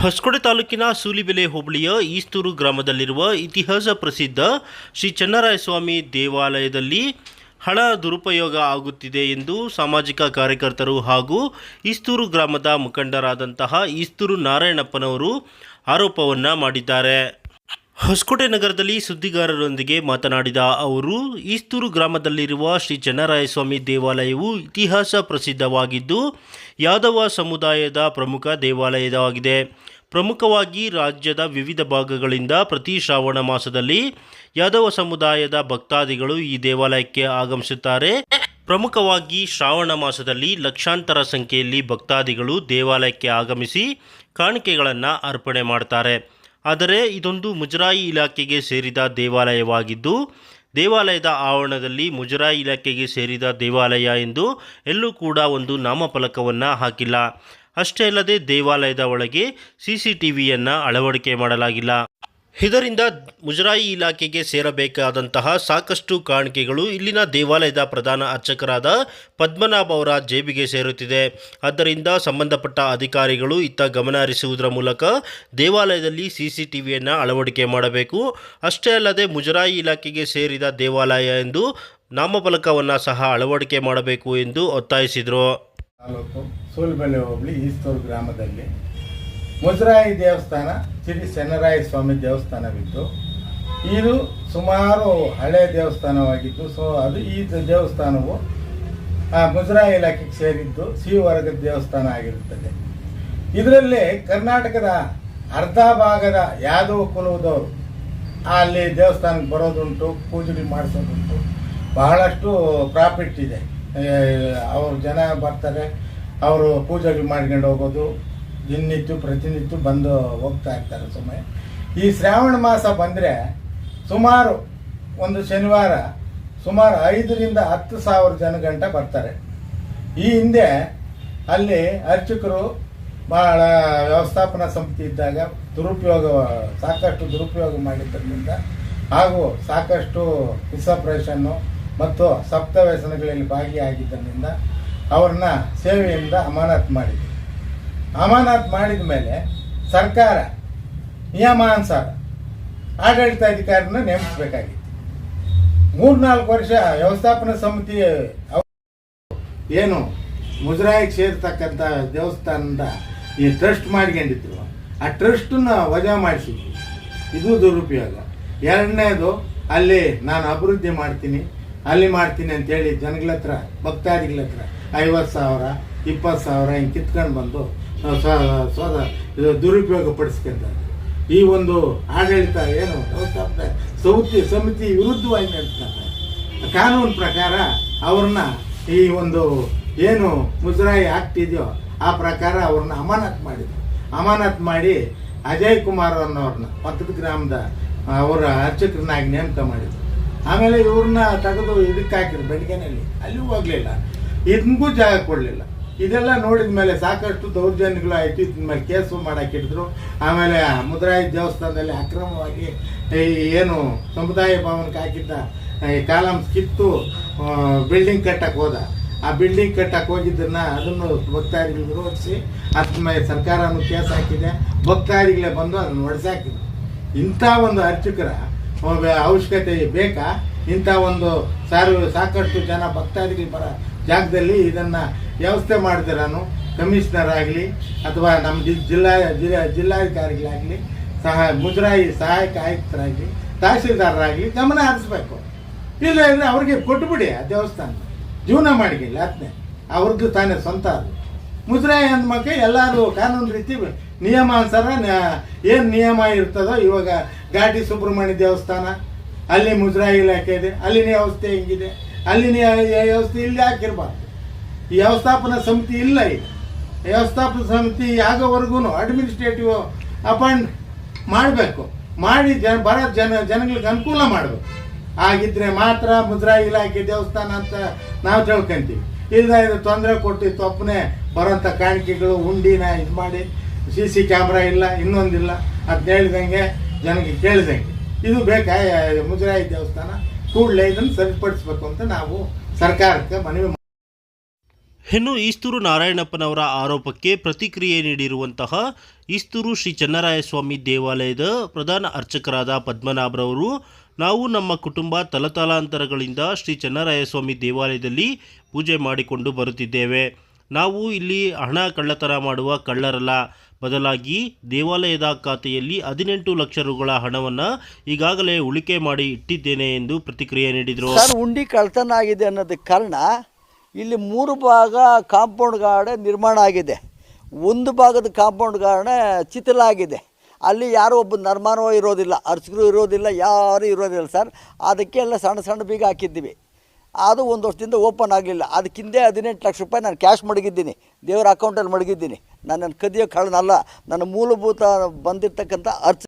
ಹೊಸಕೋಟೆ ತಾಲೂಕಿನ ಸೂಲಿಬೆಲೆ ಹೋಬಳಿಯ ಈಸ್ತೂರು ಗ್ರಾಮದಲ್ಲಿರುವ ಇತಿಹಾಸ ಪ್ರಸಿದ್ಧ ಶ್ರೀ ಚನ್ನರಾಯಸ್ವಾಮಿ ದೇವಾಲಯದಲ್ಲಿ ಹಣ ದುರುಪಯೋಗ ಆಗುತ್ತಿದೆ ಎಂದು ಸಾಮಾಜಿಕ ಕಾರ್ಯಕರ್ತರು ಹಾಗೂ ಈಸ್ತೂರು ಗ್ರಾಮದ ಮುಖಂಡರಾದಂತಹ ಈಸ್ತೂರು ನಾರಾಯಣಪ್ಪನವರು ಆರೋಪವನ್ನು ಮಾಡಿದ್ದಾರೆ. ಹೊಸಕೋಟೆ ನಗರದಲ್ಲಿ ಸುದ್ದಿಗಾರರೊಂದಿಗೆ ಮಾತನಾಡಿದ ಅವರು, ಈಸ್ತೂರು ಗ್ರಾಮದಲ್ಲಿರುವ ಶ್ರೀ ಚನ್ನರಾಯಸ್ವಾಮಿ ದೇವಾಲಯವು ಇತಿಹಾಸ ಪ್ರಸಿದ್ಧವಾಗಿದ್ದು, ಯಾದವ ಸಮುದಾಯದ ಪ್ರಮುಖ ದೇವಾಲಯವಾಗಿದೆ. ಪ್ರಮುಖವಾಗಿ ರಾಜ್ಯದ ವಿವಿಧ ಭಾಗಗಳಿಂದ ಪ್ರತಿ ಶ್ರಾವಣ ಮಾಸದಲ್ಲಿ ಯಾದವ ಸಮುದಾಯದ ಭಕ್ತಾದಿಗಳು ಈ ದೇವಾಲಯಕ್ಕೆ ಆಗಮಿಸುತ್ತಾರೆ. ಪ್ರಮುಖವಾಗಿ ಶ್ರಾವಣ ಮಾಸದಲ್ಲಿ ಲಕ್ಷಾಂತರ ಸಂಖ್ಯೆಯಲ್ಲಿ ಭಕ್ತಾದಿಗಳು ದೇವಾಲಯಕ್ಕೆ ಆಗಮಿಸಿ ಕಾಣಿಕೆಗಳನ್ನು ಅರ್ಪಣೆ ಮಾಡ್ತಾರೆ. ಆದರೆ ಇದೊಂದು ಮುಜರಾಯಿ ಇಲಾಖೆಗೆ ಸೇರಿದ ದೇವಾಲಯವಾಗಿದ್ದು, ದೇವಾಲಯದ ಆವರಣದಲ್ಲಿ ಮುಜರಾಯಿ ಇಲಾಖೆಗೆ ಸೇರಿದ ದೇವಾಲಯ ಎಂದು ಎಲ್ಲೂ ಕೂಡ ಒಂದು ನಾಮಫಲಕವನ್ನು ಹಾಕಿಲ್ಲ. ಅಷ್ಟೇ ಅಲ್ಲದೆ ದೇವಾಲಯದ ಒಳಗೆ ಸಿ ಸಿ ಟಿ ವಿಯನ್ನು ಅಳವಡಿಕೆ ಮಾಡಲಾಗಿಲ್ಲ. ಇದರಿಂದ ಮುಜರಾಯಿ ಇಲಾಖೆಗೆ ಸೇರಬೇಕಾದಂತಹ ಸಾಕಷ್ಟು ಕಾಣಿಕೆಗಳು ಇಲ್ಲಿನ ದೇವಾಲಯದ ಪ್ರಧಾನ ಅರ್ಚಕರಾದ ಪದ್ಮನಾಭ ಅವರ ಜೇಬಿಗೆ ಸೇರುತ್ತಿದೆ. ಆದ್ದರಿಂದ ಸಂಬಂಧಪಟ್ಟ ಅಧಿಕಾರಿಗಳು ಇತ್ತ ಗಮನ ಹರಿಸುವುದರ ಮೂಲಕ ದೇವಾಲಯದಲ್ಲಿ ಸಿ ಸಿ ಟಿ ವಿಯನ್ನು ಅಳವಡಿಕೆ ಮಾಡಬೇಕು. ಅಷ್ಟೇ ಅಲ್ಲದೆ ಮುಜರಾಯಿ ಇಲಾಖೆಗೆ ಸೇರಿದ ದೇವಾಲಯ ಎಂದು ನಾಮಫಲಕವನ್ನು ಸಹ ಅಳವಡಿಕೆ ಮಾಡಬೇಕು ಎಂದು ಒತ್ತಾಯಿಸಿದರು. ತಾಲೂಕು ಸೂಲ್ಬೆಲೆ ಹೋಬಳಿ ಈಸ್ತೂರು ಗ್ರಾಮದಲ್ಲಿ ಮುಜರಾಯಿ ದೇವಸ್ಥಾನ, ಶ್ರೀ ಚೆನ್ನರಾಯ ಸ್ವಾಮಿ ದೇವಸ್ಥಾನವಿತ್ತು ಇದು ಸುಮಾರು ಹಳೆಯ ದೇವಸ್ಥಾನವಾಗಿತ್ತು ಸೊ ಅದು ಈ ದೇವಸ್ಥಾನವು, ಆ ಮುಜರಾಯಿ ಇಲಾಖೆಗೆ ಸೇರಿದ್ದು ಸಿ ವರ್ಗದ ದೇವಸ್ಥಾನ ಆಗಿರುತ್ತದೆ. ಇದರಲ್ಲಿ ಕರ್ನಾಟಕದ ಅರ್ಧ ಭಾಗದ ಯಾದವ ಕುಲದವರು ಅಲ್ಲಿ ದೇವಸ್ಥಾನಕ್ಕೆ ಬರೋದುಂಟು ಪೂಜೆ ಮಾಡಿಸೋದುಂಟು. ಬಹಳಷ್ಟು ಪ್ರಾಫಿಟ್ ಇದೆ. ಅವರು ಜನ ಬರ್ತಾರೆ, ಅವರು ಪೂಜೆ ಮಾಡ್ಕೊಂಡು ಹೋಗೋದು ದಿನನಿತ್ಯ ಪ್ರತಿನಿತ್ಯ ಬಂದು ಹೋಗ್ತಾ ಇರ್ತಾರೆ ಸಮಯ ಈ ಶ್ರಾವಣ ಮಾಸ ಬಂದರೆ ಸುಮಾರು ಒಂದು ಶನಿವಾರ ಸುಮಾರು ಐದರಿಂದ ಹತ್ತು ಸಾವಿರ ಜನ ಗಂಟ ಬರ್ತಾರೆ. ಈ ಹಿಂದೆ ಅಲ್ಲಿ ಅರ್ಚಕರು ಬಹಳ ವ್ಯವಸ್ಥಾಪನಾ ಸಮಿತಿ ಇದ್ದಾಗ ದುರುಪಯೋಗ, ಸಾಕಷ್ಟು ದುರುಪಯೋಗ ಮಾಡಿದ್ದರಿಂದ ಹಾಗೂ ಸಾಕಷ್ಟು ವಿಸಪ್ರೇಷನ್ನು ಮತ್ತು ಸಪ್ತ ವ್ಯಸನಗಳಲ್ಲಿ ಭಾಗಿಯಾಗಿದ್ದರಿಂದ ಅವ್ರನ್ನ ಸೇವೆಯಿಂದ ಅಮಾನತ್ ಮಾಡಿದೆ ಅಮಾನತ್ ಮಾಡಿದ ಮೇಲೆ ಸರ್ಕಾರ ನಿಯಮಾನುಸಾರ ಆಡಳಿತಾಧಿಕಾರಿನ ನೇಮಿಸಬೇಕಾಗಿತ್ತು. ಮೂರ್ನಾಲ್ಕು ವರ್ಷ ವ್ಯವಸ್ಥಾಪನಾ ಸಮಿತಿ ಏನು ಮುಜರಾಯಿಗೆ ಸೇರ್ತಕ್ಕಂಥ ದೇವಸ್ಥಾನದ ಈ ಟ್ರಸ್ಟ್ ಮಾಡ್ಕೊಂಡಿದ್ರು. ಆ ಟ್ರಸ್ಟನ್ನ ವಜಾ ಮಾಡಿಸಿದ್ವಿ ಇದು ದುರುಪಯೋಗ. ಎರಡನೇದು, ಅಲ್ಲಿ ನಾನು ಅಭಿವೃದ್ಧಿ ಮಾಡ್ತೀನಿ, ಅಲ್ಲಿ ಮಾಡ್ತೀನಿ ಅಂತೇಳಿ ಜನಗಳ ಹತ್ರ ಭಕ್ತಾದಿಗಳ ಹತ್ರ ಐವತ್ತು ಸಾವಿರ, ಇಪ್ಪತ್ತು ಸಾವಿರ ಹಿಂಗೆ ಕಿತ್ಕೊಂಡು ಬಂದು ಇದು ದುರುಪಯೋಗ ಪಡಿಸ್ಕೊಂತಾರೆ ಈ ಒಂದು ಆಡಳಿತ ಏನು? ಸಮಿತಿ ಸಮಿತಿ ವಿರುದ್ಧವಾಗಿ ನಡೆಸ್ತಾರೆ. ಕಾನೂನು ಪ್ರಕಾರ ಅವ್ರನ್ನ ಈ ಒಂದು ಏನು ಮುಜರಾಯಿ ಆಕ್ಟ್ ಇದೆಯೋ ಆ ಪ್ರಕಾರ ಅವ್ರನ್ನ ಅಮಾನತ್ ಮಾಡಿದ್ರು. ಅಮಾನತ್ ಮಾಡಿ ಅಜಯ್ ಕುಮಾರ್ ಅನ್ನೋರನ್ನ ಪಕ್ಕದ ಗ್ರಾಮದ ಅವರ ಅರ್ಚಕರನ್ನಾಗಿ ನೇಮಕ ಮಾಡಿದ್ರು. ಆಮೇಲೆ ಇವ್ರನ್ನ ತೆಗೆದು ಇದಕ್ಕೆ ಹಾಕಿದ್ರು ಬೆಳಗ್ಗೆನಲ್ಲಿ. ಅಲ್ಲಿ ಹೋಗಲಿಲ್ಲ. ಇದಕ್ಕೂ ಜಾಗ ಕೊಡಲಿಲ್ಲ. ಇದೆಲ್ಲ ನೋಡಿದ ಮೇಲೆ ಸಾಕಷ್ಟು ದೌರ್ಜನ್ಯಗಳು ಐತಿ ಇದ್ರ ಮೇಲೆ ಕೇಸು ಮಾಡಾಕಿಟ್ಟಿದ್ರು ಆಮೇಲೆ ಮುದ್ರಾಯಿ ದೇವಸ್ಥಾನದಲ್ಲಿ ಅಕ್ರಮವಾಗಿ ಏನು ಸಮುದಾಯ ಭವನಕ್ಕೆ ಹಾಕಿದ್ದ, ಈ ಕಾಲಮ್ಸ್ ಕಿತ್ತು ಬಿಲ್ಡಿಂಗ್ ಕಟ್ಟಕ್ಕೆ ಹೋದ. ಆ ಬಿಲ್ಡಿಂಗ್ ಕಟ್ಟಕ್ಕೆ ಹೋಗಿದ್ದನ್ನ ಅದನ್ನು ಭಕ್ತಾದಿಗಳು ವಿರೋಧಿಸಿ ಅದ್ರ ಮೇಲೆ ಸರ್ಕಾರನು ಕೇಸ್ ಹಾಕಿದೆ. ಭಕ್ತಾದಿಗಳೇ ಬಂದು ಅದನ್ನು ಒಡೆಸಾಕಿದ್ರು. ಇಂಥ ಒಂದು ಅರ್ಚಕರ ಅವಶ್ಯಕತೆ ಬೇಕಾ? ಇಂಥ ಒಂದು ಸಾರು, ಸಾಕಷ್ಟು ಜನ ಭಕ್ತಾದಿಗಳು ಬರೋ ಜಾಗದಲ್ಲಿ ಇದನ್ನು ವ್ಯವಸ್ಥೆ ಮಾಡಿದಿರಾನು ಕಮಿಷನರ್ ಆಗಲಿ ಅಥವಾ ನಮ್ಮ ಜಿಲ್ಲಾ ಜಿಲ್ಲಾ, ಜಿಲ್ಲಾಧಿಕಾರಿಗಳಾಗಲಿ, ಸಹ ಮುಜರಾಯಿ ಸಹಾಯಕ ಆಯುಕ್ತರಾಗಲಿ, ತಹಸೀಲ್ದಾರರಾಗಲಿ ಗಮನ ಹರಿಸ್ಬೇಕು. ಇಲ್ಲ ಅಂದರೆ ಅವ್ರಿಗೆ ಕೊಟ್ಟುಬಿಡಿ ಆ ದೇವಸ್ಥಾನ. ಜೀವನ ಮಾಡಿಗಿಲ್ಲ ಅದನ್ನೇ ಅವ್ರದ್ದು ತಾನೇ ಸ್ವಂತ ಅದು. ಮುಜರಾಯಿ ಅಂದ್ಮಕ್ಕೆ ಎಲ್ಲರೂ ಕಾನೂನು ರೀತಿ ನಿಯಮಾನುಸಾರ ಏನು ನಿಯಮ ಇರ್ತದೋ ಇವಾಗ ಘಾಟಿ ಸುಬ್ರಹ್ಮಣ್ಯ ದೇವಸ್ಥಾನ, ಅಲ್ಲಿ ಮುಜರಾಯಿ ಇಲಾಖೆ ಇದೆ, ಅಲ್ಲಿನ ವ್ಯವಸ್ಥೆ ಹೆಂಗಿದೆ, ಅಲ್ಲಿನ ವ್ಯವಸ್ಥೆ ಇಲ್ಲಿ ಹಾಕಿರ್ಬಾರ್ದು. ಈ ವ್ಯವಸ್ಥಾಪನಾ ಸಮಿತಿ ಇಲ್ಲ ಈಗ. ವ್ಯವಸ್ಥಾಪನ ಸಮಿತಿ ಯಾವವರೆಗೂ ಅಡ್ಮಿನಿಸ್ಟ್ರೇಟಿವ್ ಅಪಾಯಿಂಟ್ ಮಾಡಬೇಕು. ಮಾಡಿ ಜನ, ಬರೋ ಜನ, ಜನಗಳಿಗೆ ಅನುಕೂಲ ಮಾಡಬೇಕು. ಆಗಿದ್ರೆ ಮಾತ್ರ ಮುದ್ರಾ ಇಲಾಖೆ ದೇವಸ್ಥಾನ ಅಂತ ನಾವು ತಿಳ್ಕೊಂತೀವಿ. ಇಲ್ಲ ಇದು ತೊಂದರೆ ಕೊಟ್ಟು ತಪ್ಪನೆ ಬರೋಂಥ ಕಾಣಿಕೆಗಳು ಉಂಡಿನ ಇದು ಮಾಡಿ ಸಿ ಸಿ ಕ್ಯಾಮ್ರಾ ಇಲ್ಲ, ಇನ್ನೊಂದಿಲ್ಲ ಅದು ಹೇಳ್ದಂಗೆ ಜನಕ್ಕೆ ಕೇಳಿದಂಗೆ. ಇದು ಬೇಕಾ, ಮುಜರಾಯಿ ದೇವಸ್ಥಾನ ಕೂಡಲೇ ಇದನ್ನು ಸರಿಪಡಿಸ್ಬೇಕು ಅಂತ ನಾವು ಸರ್ಕಾರಕ್ಕೆ ಮನವಿ ಇನ್ನು ಈಸ್ತೂರು ನಾರಾಯಣಪ್ಪನವರ ಆರೋಪಕ್ಕೆ ಪ್ರತಿಕ್ರಿಯೆ ನೀಡಿರುವಂತಹ ಈಸ್ತೂರು ಶ್ರೀ ಚನ್ನರಾಯಸ್ವಾಮಿ ದೇವಾಲಯದ ಪ್ರಧಾನ ಅರ್ಚಕರಾದ ಪದ್ಮನಾಭರವರು, ನಾವು ನಮ್ಮ ಕುಟುಂಬ ತಲತಲಾಂತರಗಳಿಂದ ಶ್ರೀ ಚನ್ನರಾಯಸ್ವಾಮಿ ದೇವಾಲಯದಲ್ಲಿ ಪೂಜೆ ಮಾಡಿಕೊಂಡು ಬರುತ್ತಿದ್ದೇವೆ. ನಾವು ಇಲ್ಲಿ ಹಣ ಕಳ್ಳತನ ಮಾಡುವ ಕಳ್ಳರಲ್ಲ. ಬದಲಾಗಿ ದೇವಾಲಯದ ಖಾತೆಯಲ್ಲಿ ಹದಿನೆಂಟು ಲಕ್ಷ ರುಗಳ ಹಣವನ್ನು ಈಗಾಗಲೇ ಉಳಿಕೆ ಮಾಡಿ ಇಟ್ಟಿದ್ದೇನೆ ಎಂದು ಪ್ರತಿಕ್ರಿಯೆ ನೀಡಿದರು. ಉಂಡಿ ಕಳ್ಳತನ ಆಗಿದೆ ಅನ್ನೋದಕ್ಕೆ ಕಾರಣ ಇಲ್ಲಿ ಮೂರು ಭಾಗ ಕಾಂಪೌಂಡ್ ಗಾರ್ಡೆ ನಿರ್ಮಾಣ ಆಗಿದೆ. ಒಂದು ಭಾಗದ ಕಾಂಪೌಂಡ್ ಗಾರ್ಡೆ ಚಿತ್ತಲಾಗಿದೆ ಅಲ್ಲಿ ಯಾರೂ ಒಬ್ಬ ನರ್ಮಾನವ ಇರೋದಿಲ್ಲ, ಅರ್ಚಕರು ಇರೋದಿಲ್ಲ, ಯಾರೂ ಇರೋದಿಲ್ಲ ಸರ್. ಅದಕ್ಕೆ ಎಲ್ಲ ಸಣ್ಣ ಸಣ್ಣ ಬೀಗ ಹಾಕಿದ್ದೀವಿ. ಅದು ಒಂದು ವರ್ಷದಿಂದ ಓಪನ್ ಆಗಲಿಲ್ಲ. ಅದಕ್ಕಿಂದೆ ಹದಿನೆಂಟು ಲಕ್ಷ ರೂಪಾಯಿ ನಾನು ಕ್ಯಾಶ್ ಮಡಗಿದ್ದೀನಿ. ದೇವರ ಅಕೌಂಟಲ್ಲಿ ಮಡಗಿದ್ದೀನಿ. ನಾನು ಕದಿಯೋ ಕಳನಲ್ಲ ನನ್ನ ಮೂಲಭೂತ ಬಂದಿರತಕ್ಕಂಥ ಅರ್ಚ